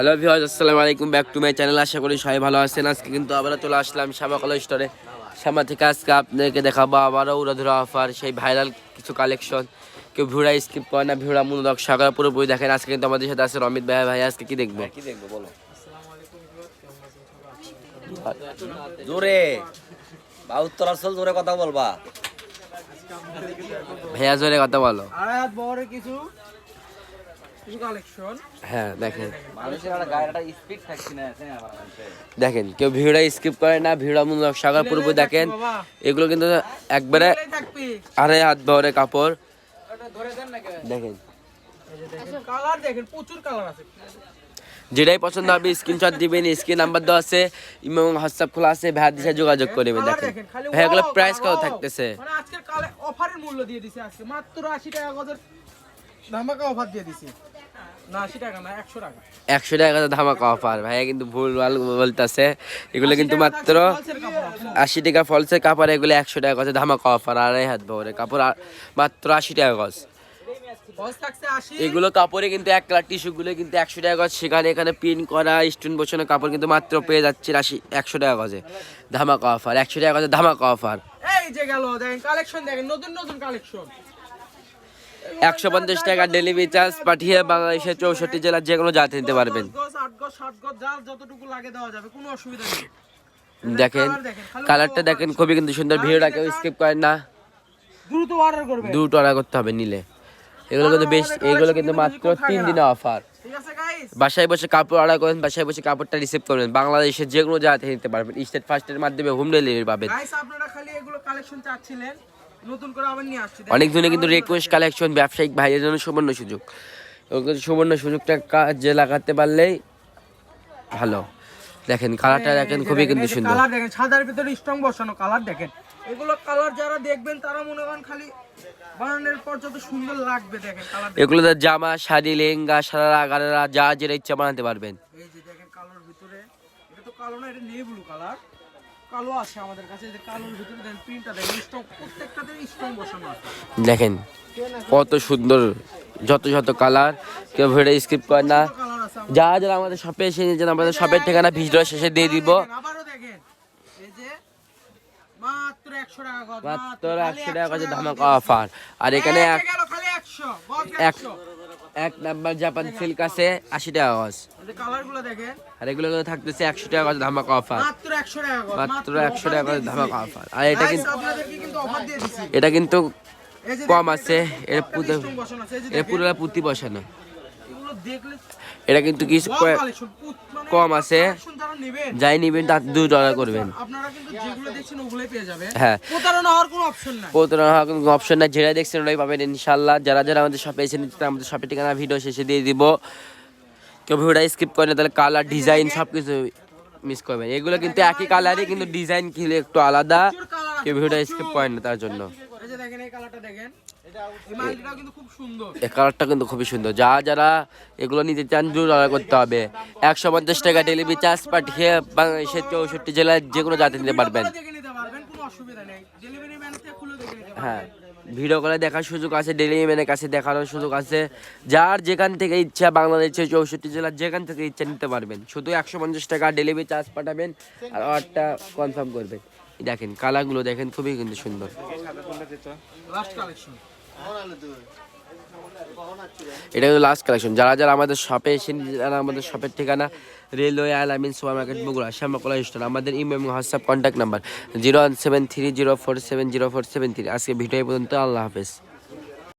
Hello viewers আসসালামু আলাইকুম। Back to my channel আশা করি সবাই ভালো আছেন। আজকে কিন্তু আবারও চলে আসলাম শ্যামা কলেজ স্টোরে শ্যামা থেকে আজকে আপনাদেরকে দেখাবো আবারও উড়াধুরা অফার সেই ভাইরাল কিছু কালেকশন কেউ ভিউরা স্কিপ করে না ভিউরা মূলক সাগর পুরোপুরি দেখেন। আজকে কিন্তু আমাদের সাথে আছে রমিত ভাই। ভাই আজকে কি দেখব? কি দেখব বলো? জোরে। বা উত্তর আসল জোরে কথা বলবা। ভাইয়া জোরে কথা বলো। কিছু? হ্যাঁ দেখেন। মানুষের একটা গায়ের একটা স্পিড থাকছে না দেখেন কেউ ভিউরা স্কিপ করে না ভিউরা মূলক সাগর পুরোপুরি দেখেন। এগুলো কিন্তু একবারে আড়াই হাত ভরে কাপড়। ওটা ধরে দেন না কেন দেখেন। কালার দেখেন প্রচুর কালার আছে। যেটাই পছন্দ হবে স্ক্রিনশট দিবেন স্ক্রিন নাম্বার দেওয়া আছে এবং হোয়াটসঅ্যাপ খোলা আছে ভাইয়ার দিশে যোগাযোগ করবেন দেখেন। ভাই এগুলো প্রাইস কত থাকতেছে? মানে আজকের কালে অফারের মূল্য দিয়ে দিছে আজকে মাত্র 80 টাকা গজের ধামাকা অফার দিয়ে দিছে। একশো টাকা। ধামাকা অফার ভাইয়া কিন্তু ভুল ভালো বলতেছে। এগুলো কিন্তু মাত্র। আশি টাকা ফলসের কাপড় এগুলো একশো টাকা গজে ধামাকা অফার আড়াই হাত ভরে কাপড় মাত্র আশি টাকা ফলস 80 এগুলো কাপড়ে কিন্তু এক কালার টিস্যুগুলো কিন্তু একশো টাকা গজ। সেখানে এখানে প্রিন্ট করা স্টোন বসানো কাপড় কিন্তু মাত্র পেয়ে যাচ্ছে আশি একশো টাকা গজে। ধামাকা অফার একশো টাকা গজে ধামাকা অফার এই যে গেল দেখেন কালেকশন দেখেন নতুন নতুন কালেকশন একশো পঞ্চাশ টাকা ডেলিভারি চার্জ পাঠিয়ে বাংলাদেশের চৌষট্টি জেলার যে কোনো জাতি নিতে পারবেন। গজ 8 গজ 7 গজ যার যতটুকু লাগে দেওয়া যাবে কোনো অসুবিধা নেই দেখেন কালারটা দেখেন, খুবই কিন্তু সুন্দর, ভিডিওটা কেউ স্কিপ করেন না। দুটো অর্ডার করতে হবে নিলে। এগুলো কিন্তু বেশ, এগুলো কিন্তু মাত্র তিন দিনে অফার বাসায় বসে কাপড় অর্ডার করেন, বাসায় বসে কাপড়টা রিসিভ করবেন। বাংলাদেশের যে কোনো জায়গা থেকে নিতে পারবেন। স্টেট ফার্স্টের মাধ্যমে হোম ডেলিভারি পাবেন। আপনারা খালি এগুলো কালেকশন চাচ্ছিলেন। নতুন করে আবার নিয়ে আসছি। অনেক জনে কিন্তু রিকোয়েস্ট কালেকশন ব্যবসায়িক ভাইয়ের জন্য সুবর্ণ সুযোগ। সুবর্ণ সুযোগটা কাজে লাগাতে পারলেই ভালো। দেখেন কালারটা দেখেন খুবই কিন্তু সুন্দর। কালার দেখেন সাদার ভিতরে স্ট্রং বসানো কালার দেখেন। এগুলো কালার যারা দেখবেন তারা মনে করেন খালি বানানোর পর যত সুন্দর লাগবে দেখেন কালার এগুলোতে জামা শাড়ি লেহেঙ্গা সারারা গারারা যা যেটা ইচ্ছা বানাতে পারবেন। এই যে দেখেন কালোর ভিতরে এটা তো কালো না এটা নেই ব্লু কালার কালো আছে আমাদের কাছে যে কালোর ভিতরে দেখেন প্রিন্টটা দেখেন প্রত্যেকটাতে বসানো আছে। দেখেন কত সুন্দর যত যত কালার কেউ ভিডিও স্কিপ করে না। আমাদের। যারা যারা আমাদের শপে এসে নিয়েছেন আমাদের শপের ঠিকানা ভিডিও শেষে দিয়ে দিব। আবারও দেখেন এই যে মাত্র 100 টাকা গজ মাত্র খালি একশো টাকা কাছে 100 ধামাকা অফার আর এখানে এক যে 100 গজ 100 এক নাম্বার জাপান সিল্ক আছে আশি টাকা গজ। এই কালারগুলো দেখেন। আর এগুলো থাকতেছে একশো টাকা গজ ধামাকা অফার। মাত্র 100 টাকা গজ মাত্র একশো টাকা গজ ধামাকা অফার। আর এটা কিন্তু আপনাদেরকে কিন্তু অফার দিয়ে দিছি। এটা কিন্তু কম আছে এর পুরো এর দেখেন, পুরো পুঁতি বসানো। এগুলো দেখলে এটা কিন্তু কিছু মানে কম আছে। যাই নিবেন তার ডলার করবেন। কিন্তু হ্যাঁ। প্রতারণা হওয়ার কোনো অপশন নাই। প্রতারণা হওয়ার কোনো অপশন নাই। যেটা দেখছেন ওটাই পাবেন ইনশাল্লাহ যারা যারা আমাদের শপে এসে নিচ্ছে আমাদের শপের ঠিকানা ভিডিও শেষে দিয়ে দিব। কেউ ভিডিওটা স্কিপ করে না তাহলে কালার ডিজাইন সব কিছু মিস করবেন। এগুলো কিন্তু একই কালারই কিন্তু ডিজাইন কিলে একটু আলাদা। কেউ ভিডিওটা। স্কিপ করেন না তার জন্য। দেখেন এই কালারটা দেখেন। এই কিন্তু কালারটা খুবই সুন্দর। যা যারা এগুলো নিতে চান দ্রুত অর্ডার করতে হবে। একশো পঞ্চাশ টাকা ডেলিভারি চার্জ পাঠিয়ে বাংলাদেশের চৌষট্টি জেলায় যে কোনো জাতি নিতে পারবেন। হ্যাঁ ভিডিও কলে দেখার সুযোগ আছে ডেলিভারি ম্যানের কাছে দেখানোর সুযোগ আছে। যার যেখান থেকে ইচ্ছা বাংলাদেশের চৌষট্টি জেলার যেখান থেকে ইচ্ছা নিতে পারবেন। শুধু একশো পঞ্চাশ টাকা ডেলিভারি চার্জ পাঠাবেন আর অর্ডারটা কনফার্ম করবেন। দেখেন কালারগুলো দেখেন খুবই কিন্তু সুন্দর। এটা কিন্তু লাস্ট কালেকশন যারা যারা আমাদের শপে এসে যারা আমাদের শপের ঠিকানা railway Alamin super market Bogura Shyamakala store আমাদের ইমেল এবং WhatsApp contact number zero one seven three zero four seven zero four seven three আজকে ভিডিও পর্যন্ত আল্লাহ হাফেজ।